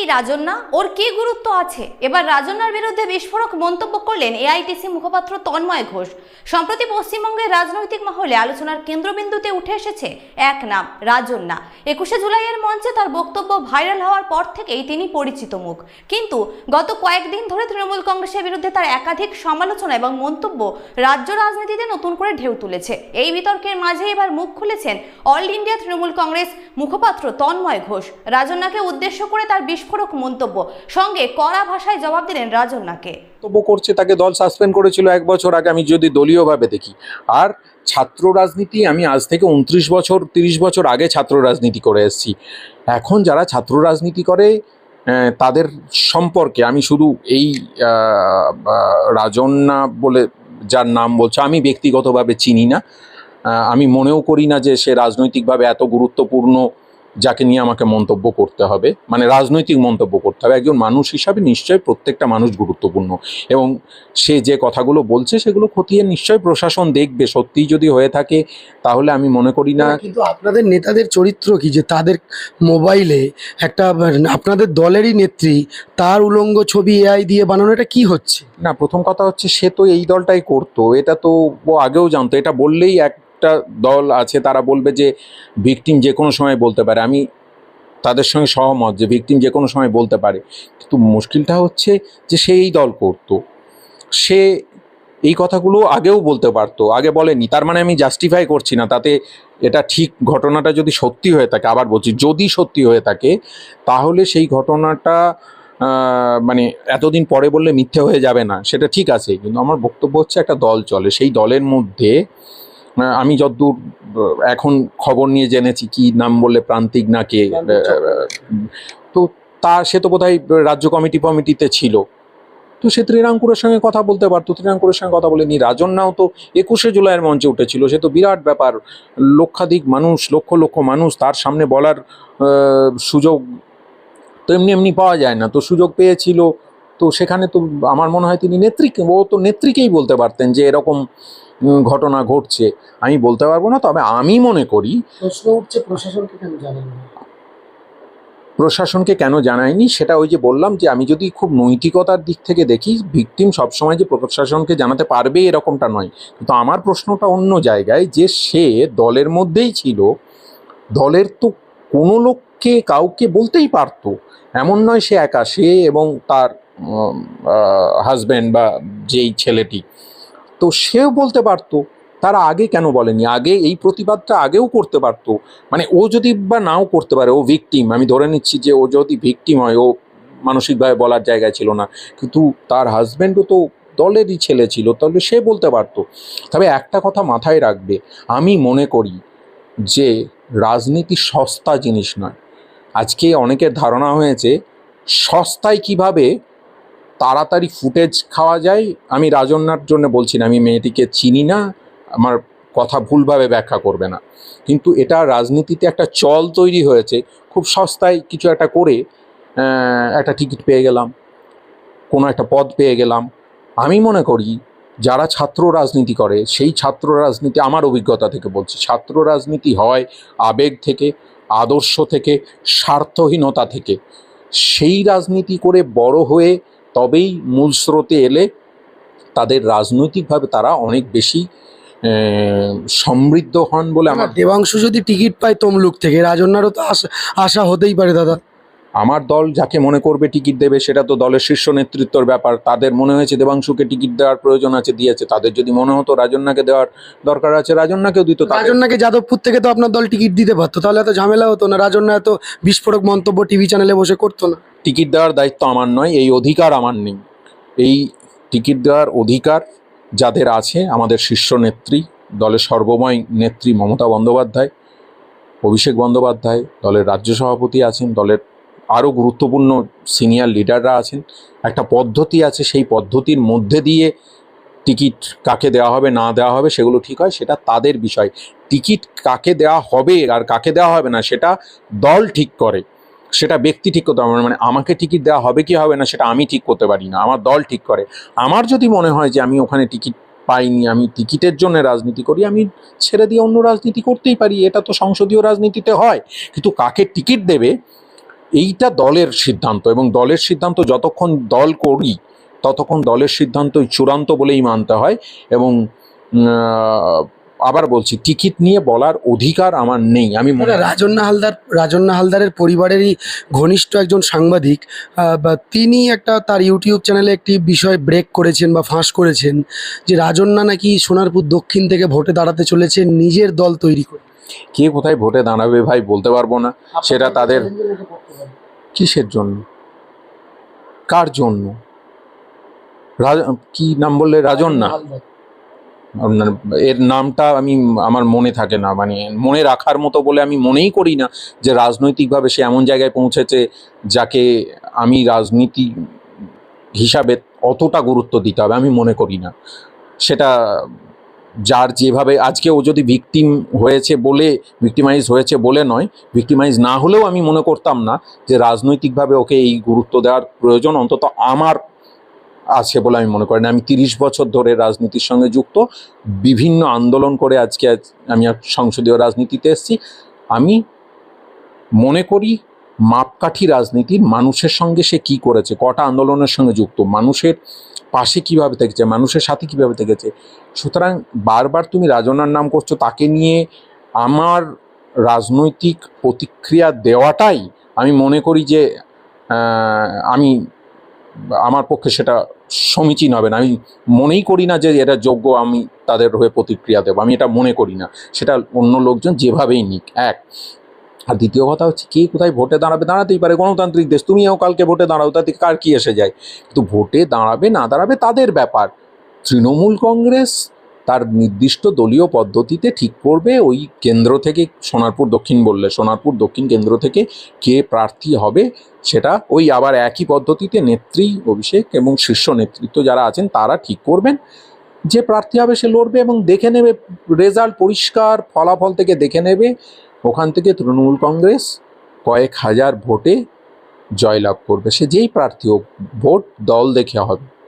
এই রাজন্যা, ওর কি গুরুত্ব আছে? এবার রাজন্যার বিরুদ্ধে বিস্ফোরক মন্তব্য করলেন এআইটিসি মুখপাত্র তন্ময় ঘোষ। সম্প্রতি পশ্চিমবঙ্গের রাজনৈতিক মহলে আলোচনার কেন্দ্রবিন্দুতে উঠে এসেছে এক নাম, রাজন্যা। একুশে জুলাইয়ের মঞ্চে তার বক্তব্য ভাইরাল হওয়ার পর থেকেই তিনি পরিচিত মুখ। কিন্তু গত কয়েকদিন ধরে তৃণমূল কংগ্রেসের বিরুদ্ধে তার একাধিক সমালোচনা এবং মন্তব্য রাজ্য রাজনীতিতে নতুন করে ঢেউ তুলেছে। এই বিতর্কের মাঝে এবার মুখ খুলেছেন অল ইন্ডিয়া তৃণমূল কংগ্রেস মুখপাত্র তন্ময় ঘোষ। রাজন্যাকে উদ্দেশ্য করে তার বিস্ফোরক মন্তব্য। সঙ্গে কড়া ভাষায় জবাব দিলেন রাজন্যাকে বক্তব্য করছে, তাকে দল সাসপেন্ড করেছিল এক বছর, আগে আমি যদি দলীয়ভাবে দেখি। আর ছাত্র রাজনীতি, আমি আজ থেকে উনত্রিশ বছর, তিরিশ বছর আগে ছাত্র রাজনীতি করে এসেছি। এখন যারা ছাত্র রাজনীতি করে তাদের সম্পর্কে আমি শুধু এই রাজন্যা বলে যার নাম বলছে, আমি ব্যক্তিগতভাবে চিনি না। আমি মনেও করি না যে সে রাজনৈতিকভাবে এত গুরুত্বপূর্ণ যাকে নিয়ে আমাকে মন্তব্য করতে হবে মানে রাজনৈতিক মন্তব্য করতে হবে একজন মানুষ হিসাবে নিশ্চয়ই প্রত্যেকটা মানুষ গুরুত্বপূর্ণ। এবং সে যে কথাগুলো বলছে সেগুলো খতিয়ে নিশ্চয়ই প্রশাসন দেখবে সত্যিই যদি হয়ে থাকে তাহলে আমি মনে করি না কিন্তু আপনাদের নেতাদের চরিত্র কি? যে তাদের মোবাইলে একটা আপনাদের দলেরই নেত্রী তার উলঙ্গ ছবি এআই দিয়ে বানানো এটা কি হচ্ছে? না প্রথম কথা হচ্ছে সে তো এই দলটাই করতো এটা তো ও আগেও জানতো এটা বললেই একটা দল আছে, তারা বলবে যে ভিকটিম যে কোনো সময় বলতে পারে। আমি তাদের সঙ্গে সহমত যে ভিকটিম যে কোনো সময় বলতে পারে। কিন্তু মুশকিলটা হচ্ছে যে সে এই দল করতো। সে এই কথাগুলো আগেও বলতে পারতো, আগে বলেনি। তার মানে আমি জাস্টিফাই করছি না, তাতে এটা ঠিক ঘটনাটা যদি সত্যি হয়ে থাকে, আবার বলছি যদি সত্যি হয়ে থাকে, তাহলে সেই ঘটনাটা মানে এতদিন পরে বললে মিথ্যে হয়ে যাবে না, সেটা ঠিক আছে। কিন্তু আমার বক্তব্য হচ্ছে একটা দল চলে। সেই দলের মধ্যে আমি যতদূর এখন খবর নিয়ে জেনেছি কি নাম বললে প্রান্তিক না কে তো তা সে তো বোধহয় রাজ্য কমিটি ফমিটিতে ছিল। তো সে ত্রিরাঙ্কুরের সঙ্গে কথা বলতে পারতো ত্রিরাঙ্কুরের সঙ্গে কথা বলেনি। রাজন্যাও তো একুশে জুলাইয়ের মঞ্চে উঠেছিল। সে তো বিরাট ব্যাপার। লক্ষাধিক মানুষ লক্ষ লক্ষ মানুষ তার সামনে বলার সুযোগ তো এমনি এমনি পাওয়া যায় না। তো সুযোগ পেয়েছিল তো সেখানে তো আমার মনে হয় তিনি নেত্রী ও তো নেত্রীকেই বলতে পারতেন যে এরকম ঘটনা ঘটছে। আমি বলতে পারব না তবে আমি মনে করি প্রশ্ন উঠছে প্রশাসনকে কেন জানেন প্রশাসনকে কেন জানায়নি? সেটা ওই যে বললাম যে আমি যদি খুব নৈতিকতার দিক থেকে দেখি ভিকটিম সবসময় যে প্রশাসনকে জানাতে পারবে এরকমটা নয়। কিন্তু আমার প্রশ্নটা অন্য জায়গায় যে সে দলের মধ্যেই ছিল দলের তো কোনো লোককে কাউকে বলতেই পারতো। এমন নয় সে একা সে এবং তার হাজব্যান্ড বা যেই ছেলেটি। তো সেও বলতে পারতো, তারা আগে কেন বলেনি? আগে এই প্রতিবাদটা আগেও করতে পারতো। মানে ও যদি বা নাও করতে পারে, ও ভিকটিম আমি ধরে নিচ্ছি যে ও যদি ভিকটিম হয়, ও মানসিকভাবে বলার জায়গায় ছিল না। কিন্তু তার হাজব্যান্ডও তো দলেরই ছেলে ছিল, তাহলে সে বলতে পারতো। তবে একটা কথা মাথায় রাখবে, আমি মনে করি যে রাজনীতি সস্তা জিনিস নয়। আজকে অনেকের ধারণা হয়েছে, সস্তায় কীভাবে তাড়াতাড়ি ফুটেজ খাওয়া যায়। আমি রাজন্যার জন্য বলছি না, আমি মেয়েটিকে চিনি না, আমার কথা ভুলভাবে ব্যাখ্যা করবে না। কিন্তু এটা রাজনীতিতে একটা চল তৈরি হয়েছে, খুব সস্তায় কিছু একটা করে একটা টিকিট পেয়ে গেলাম, কোনো একটা পদ পেয়ে গেলাম। আমি মনে করি, যারা ছাত্র রাজনীতি করে, সেই ছাত্র রাজনীতি আমার অভিজ্ঞতা থেকে বলছি, ছাত্র রাজনীতি হয় আবেগ থেকে, আদর্শ থেকে, স্বার্থহীনতা থেকে। সেই রাজনীতি করে বড় হয়ে তবেই মূল স্রোতে এলে তাদের রাজনৈতিকভাবে তারা অনেক বেশি সমৃদ্ধ হন বলে আমার দেবাংশু যদি টিকিট পায় তমলুক থেকে রাজন্যারও তো আশা আশা হতেই পারে দাদা। আমার দল যাকে মনে করবে টিকিট দেবে সেটা তো দলের শীর্ষ নেতৃত্বর ব্যাপার। তাদের মনে হয়েছে দেবাংশুকে টিকিট দেওয়ার প্রয়োজন আছে দিয়েছে। তাদের যদি মনে হতো রাজন্যাকে দেওয়ার দরকার আছে রাজন্যাকেও দিত রাজন্যাকে যাদবপুর থেকে তো আপনার দল টিকিট দিতে পারতো তাহলে এত ঝামেলা হতো না। রাজন্যা এত বিস্ফোরক মন্তব্য টিভি চ্যানেলে বসে করতো না। টিকিট দেওয়ার দায়িত্ব আমার নয় এই অধিকার আমার নেই। এই টিকিট দেওয়ার অধিকার যাদের আছে আমাদের শীর্ষ নেত্রী দলের সর্বময় নেত্রী মমতা বন্দ্যোপাধ্যায় অভিষেক বন্দ্যোপাধ্যায় দলের রাজ্য সভাপতি আছেন দলের আরও গুরুত্বপূর্ণ সিনিয়র লিডাররা আছেন। একটা পদ্ধতি আছে, সেই পদ্ধতির মধ্যে দিয়ে টিকিট কাকে দেওয়া হবে, না দেওয়া হবে, সেগুলো ঠিক হয়, সেটা তাদের বিষয়। টিকিট কাকে দেওয়া হবে আর কাকে দেওয়া হবে না, সেটা দল ঠিক করে, সেটা ব্যক্তি ঠিক করতে পারবে মানে আমাকে টিকিট দেওয়া হবে কি হবে না, সেটা আমি ঠিক করতে পারি না, আমার দল ঠিক করে। আমার যদি মনে হয় যে আমি ওখানে টিকিট পাইনি, আমি টিকিটের জন্য রাজনীতি করি, আমি ছেড়ে দিয়ে অন্য রাজনীতি করতেই পারি, এটা তো সংসদীয় রাজনীতিতে হয়। কিন্তু কাকে টিকিট দেবে এইটা দলের সিদ্ধান্ত এবং দলের সিদ্ধান্ত যতক্ষণ দল করি ততক্ষণ দলের সিদ্ধান্তই চূড়ান্ত বলেই মানতে হয় এবং আবার বলছি টিকিট নিয়ে বলার অধিকার আমার নেই আমি মনে রাজন্না হালদার রাজন্না হালদারের পরিবারেরই ঘনিষ্ঠ একজন সাংবাদিক বা তিনি একটা তার ইউটিউব চ্যানেলে একটি বিষয় ব্রেক করেছেন বা ফাঁস করেছেন যে রাজন্না নাকি সোনারপুর দক্ষিণ থেকে ভোটে দাঁড়াতে চলেছে নিজের দল তৈরি করে। কে কোথায় ভোটে দাঁড়াবে ভাই বলতে পারব না। সেটা তাদের কিসের জন্য? কার জন্য? কি নাম বললে? রাজন না আপনার এর নামটা আমি আমার মনে থাকে না। মানে মনে রাখার মতো বলে আমি মনেই করি না যে রাজনৈতিকভাবে সে এমন জায়গায় পৌঁছেছে যাকে আমি রাজনীতি হিসাবে অতটা গুরুত্ব দিতে হবে। আমি মনে করি না। সেটা যার যেভাবে আজকে ও যদি ভিকটিম হয়েছে বলে ভিক্টিমাইজ হয়েছে বলে নয় ভিক্টিমাইজ না হলেও আমি মনে করতাম না যে রাজনৈতিকভাবে ওকে এই গুরুত্ব দেওয়ার প্রয়োজন অন্তত আমার আছে বলে আমি মনে করি না। আমি তিরিশ বছর ধরে রাজনীতির সঙ্গে যুক্ত, বিভিন্ন আন্দোলন করে আজকে আজ- আমি সংসদীয় রাজনীতিতে এসেছি। আমি মনে করি মাপকাঠি রাজনীতির মানুষের সঙ্গে সে কি করেছে, কটা আন্দোলনের সঙ্গে যুক্ত, মানুষের পাশে কীভাবে থেকেছে, মানুষের সাথে কীভাবে থেকেছে? সুতরাং বারবার তুমি রাজনার নাম করছ, তাকে নিয়ে আমার রাজনৈতিক প্রতিক্রিয়া দেওয়াটাই আমি মনে করি যে আমি, আমার পক্ষে সেটা সমীচীন হবে না। আমি মনেই করি না যে এটা যোগ্য, আমি তাদের হয়ে প্রতিক্রিয়া দেবো। আমি এটা মনে করি না। সেটা অন্য লোকজন যেভাবেই নিক। এক আর দ্বিতীয় কথা হচ্ছে কে কোথায় ভোটে দাঁড়াবে? দাঁড়াতেই পারে গণতান্ত্রিক দেশ। তুমিও কালকে ভোটে দাঁড়াও, তাতে কার কি এসে যায়? কিন্তু ভোটে দাঁড়াবে, না দাঁড়াবে তাদের ব্যাপার। তৃণমূল কংগ্রেস তার নির্দিষ্ট দলীয় পদ্ধতিতে ঠিক করবে, ওই কেন্দ্র থেকে সোনারপুর দক্ষিণ বললে। সোনারপুর দক্ষিণ কেন্দ্র থেকে কে প্রার্থী হবে সেটা ওই আবার একই পদ্ধতিতে নেত্রী অভিষেক এবং শীর্ষ নেতৃত্ব যারা আছেন তারা ঠিক করবেন। যে প্রার্থী হবে সে লড়বে এবং দেখে নেবে, রেজাল্ট পরিষ্কার, ফলাফল থেকে দেখে নেবে। ওখান থেকে তৃণমূল কংগ্রেস কয়েক হাজার ভোটে জয়লাভ করবে। সে যেই প্রার্থী হোক, ভোট দল দেখে হবে।